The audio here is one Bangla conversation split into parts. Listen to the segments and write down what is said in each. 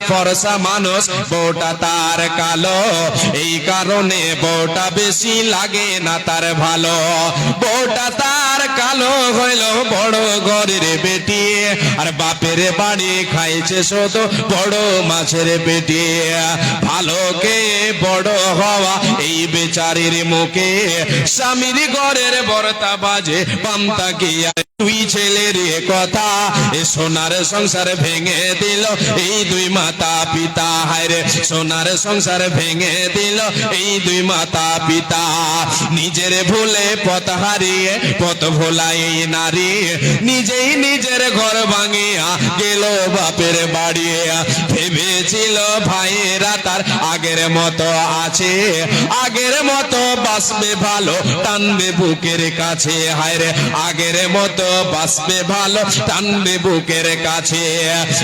ফরসা মানুষ, বউটা তার কালো। এই কারণে বউটা বেশি লাগে না তার ভালো। বউটা তার কালো হইল বড় ঘরের বেটি। আর বাপের বাড়ি খাইছে শত বড় মাছের বেটি ভালো কে বড় হওয়া এই বেচারির মুখে। স্বামীর ঘরের বর্তা বাজে কি আর দুই ছেলের কথা। এ সোনার সংসার ভেঙে দিল, এই দুই মাতা পিতা হায়রে সোনার সংসার ভেঙে দিল, এই দুই মাতা পিতা। নিজের ভুলে পথ হারিয়ে, পথ ভোলাই এই নারী। নিজেই নিজের ঘর ভাঙিয়া গেল বাপের বাড়ি। ভেবেছিল ভাইয়েরা তার আগের মতো আছে। আগের মতো বাসবে ভালো, টানবে বুকের কাছে। হায়রে আগের মতো বাসবে ভালো, টানবে বুকের কাছে।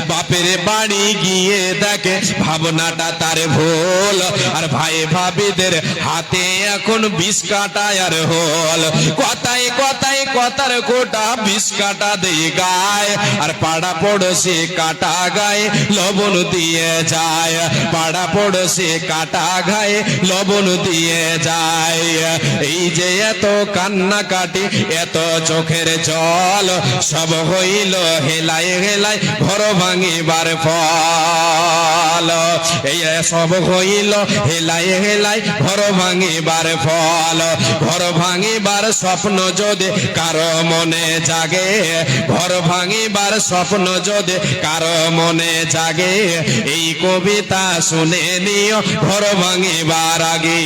বাপের বাড়ি গিয়ে দেখে ভাবনাটা তার ভুল। আর ভাই ভাবিদের হাতে এখন বিষ কাটা আর হল। কথায় কথায় কথার কোটা বিষ কাটা দিয়ে গায়। আর পাড়া পড়োশি কাটা গায়ে লবণ দিয়ে যায়। পাড়া পড়োশি কাটা গায়ে লবণ দিয়ে যায়। এই যে এত কান্না কাটি এত চোখের জল, সব হইল হেলাই হেলাই ঘর ভাঙিবার ফল। এই সব হইল, হেলাই হেলাই, ঘর ভাঙিবার ফল। ঘর ভাঙিবার স্বপ্ন যদি কারও মনে জাগে, ঘর ভাঙিবার স্বপ্ন যদি কারও মনে জাগে, এই কবিতা শুনে নিও, ঘর ভাঙিবার আগে।